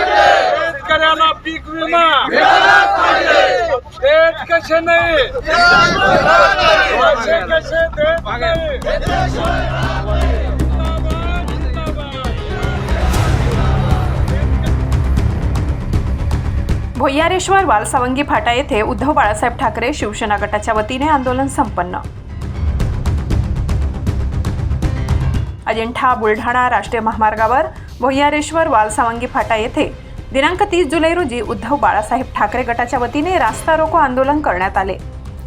शेतकऱ्याला पीक विमा. देत कसे नाही? कसे कसे देत नाही? भोय्यारेश्वर वालसावंगी फाटा येथे उद्धव बाळासाहेब ठाकरे शिवसेना गटाच्या वतीने आंदोलन संपन्न. अजिंठा बुलढाणा राष्ट्रीय महामार्गावर भोय्यारेश्वर वालसावंगी फाटा येथे दिनांक तीस जुलै रोजी उद्धव बाळासाहेब ठाकरे गटाच्या वतीने रास्ता रोको आंदोलन करण्यात आले.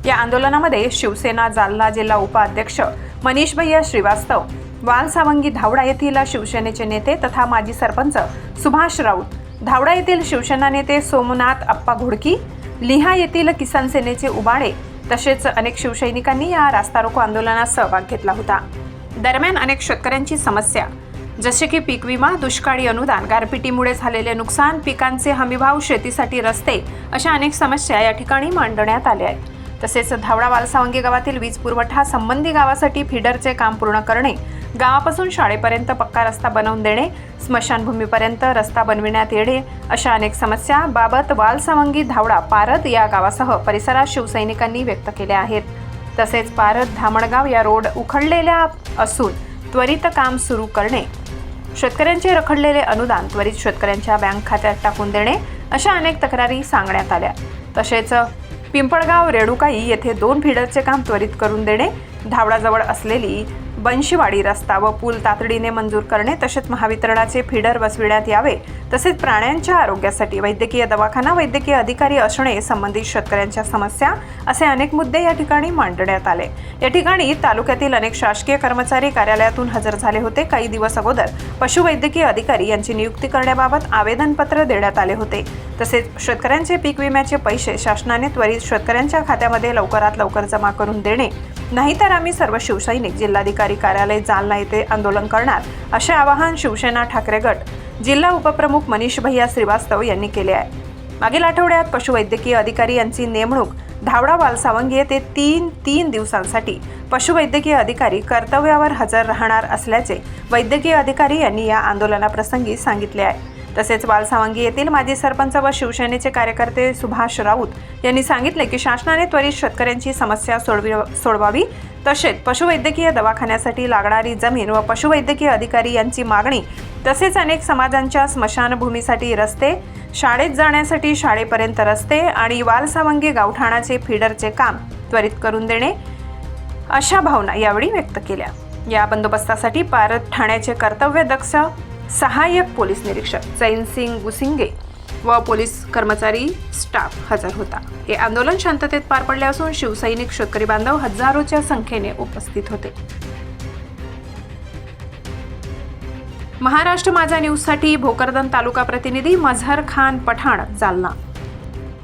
या आंदोलनामध्ये शिवसेना जालना जिल्हा उपाध्यक्ष मनीष भैया श्रीवास्तव वालसावंगी धावडा येथील शिवसेनेचे नेते तथा माजी सरपंच सुभाष राऊत धावडा येथील शिवसेना नेते सोमनाथ अप्पा घोडकी लिहा येथील किसान सेनेचे उबाळे तसेच अनेक शिवसैनिकांनी या रास्ता रोको आंदोलनात सहभाग घेतला होता. दरम्यान अनेक शेतकऱ्यांची समस्या. जसे की पीक विमा दुष्काळी अनुदान गारपिटीमुळे झालेले नुकसान पिकांचे हमीभाव शेतीसाठी रस्ते अशा अनेक समस्या या ठिकाणी मांडण्यात आल्या आहेत. तसेच धावडा वालसावंगी गावातील वीज पुरवठा संबंधी गावासाठी फिडरचे काम पूर्ण करणे गावापासून शाळेपर्यंत पक्का रस्ता बनवून देणे स्मशानभूमीपर्यंत रस्ता बनविण्यात येणे अशा अनेक समस्या बाबत वालसावंगी धावडा पारद या गावासह परिसरात शिवसैनिकांनी व्यक्त केल्या आहेत. तसेच पारद धामणगाव या रोड उखडलेल्या असून त्वरित काम सुरू करणे शेतकऱ्यांचे रखडलेले अनुदान त्वरित शेतकऱ्यांच्या बँक खात्यात टाकून देणे अशा अनेक तक्रारी सांगण्यात आल्या. तसेच पिंपळगाव रेणुकाई येथे दोन फिडरचे काम त्वरित करून देणे धावडाजवळ असलेली बनशीवाडी रस्ता व पूल तातडीने मंजूर करणे तसेच महावितरणाचे फिडर बसविण्यात यावे तसेच प्राण्यांच्या आरोग्यासाठी वैद्यकीय दवाखाना वैद्यकीय अधिकारी असणे संबंधित शेतकऱ्यांच्या समस्या असे अनेक मुद्दे या ठिकाणी मांडण्यात आले. या ठिकाणी तालुक्यातील अनेक शासकीय कर्मचारी कार्यालयातून हजर झाले होते. काही दिवस अगोदर पशुवैद्यकीय अधिकारी यांची नियुक्ती करण्याबाबत आवेदनपत्र देण्यात आले होते. तसेच शेतकऱ्यांचे पीक विम्याचे पैसे शासनाने त्वरित शेतकऱ्यांच्या खात्यामध्ये लवकरात लवकर जमा करून देणे नाहीतर आम्ही सर्व शिवसैनिक जिल्हाधिकारी कार्यालय जालना येथे आंदोलन करणार असे आवाहन शिवसेना ठाकरे गट जिल्हा उपप्रमुख मनीष भैया श्रीवास्तव यांनी केले आहे. मागील आठवड्यात पशुवैद्यकीय अधिकारी यांची नेमणूक धावडा वालसावंगी येथे तीन तीन दिवसांसाठी पशुवैद्यकीय अधिकारी कर्तव्यावर हजर राहणार असल्याचे वैद्यकीय अधिकारी यांनी या आंदोलनाप्रसंगी सांगितले आहे. तसेच बालसावंगी येथील माजी सरपंच व शिवसेनेचे कार्यकर्ते सुभाष राऊत यांनी सांगितले की शासनाने त्वरित शेतकऱ्यांची समस्या सोडवी सोडवावी. तसेच पशुवैद्यकीय दवाखान्यासाठी लागणारी जमीन व पशुवैद्यकीय अधिकारी यांची मागणी तसेच अनेक समाजांच्या स्मशानभूमीसाठी रस्ते शाळेत जाण्यासाठी शाळेपर्यंत रस्ते आणि वालसावंगी गावठाणाचे फिडरचे काम त्वरित करून देणे अशा भावना यावेळी व्यक्त केल्या. या बंदोबस्तासाठी पारत ठाण्याचे कर्तव्यदक्ष सहाय्यक पोलीस निरीक्षक जैनसिंग गुसिंगे व पोलीस कर्मचारी स्टाफ हजर होता. हे आंदोलन शांततेत पार पडले असून शिवसैनिक शेतकरी बांधव हजारोच्या संख्येने उपस्थित होते. महाराष्ट्र माझा न्यूजसाठी भोकरदन तालुका प्रतिनिधी मझहर खान पठाण जालना.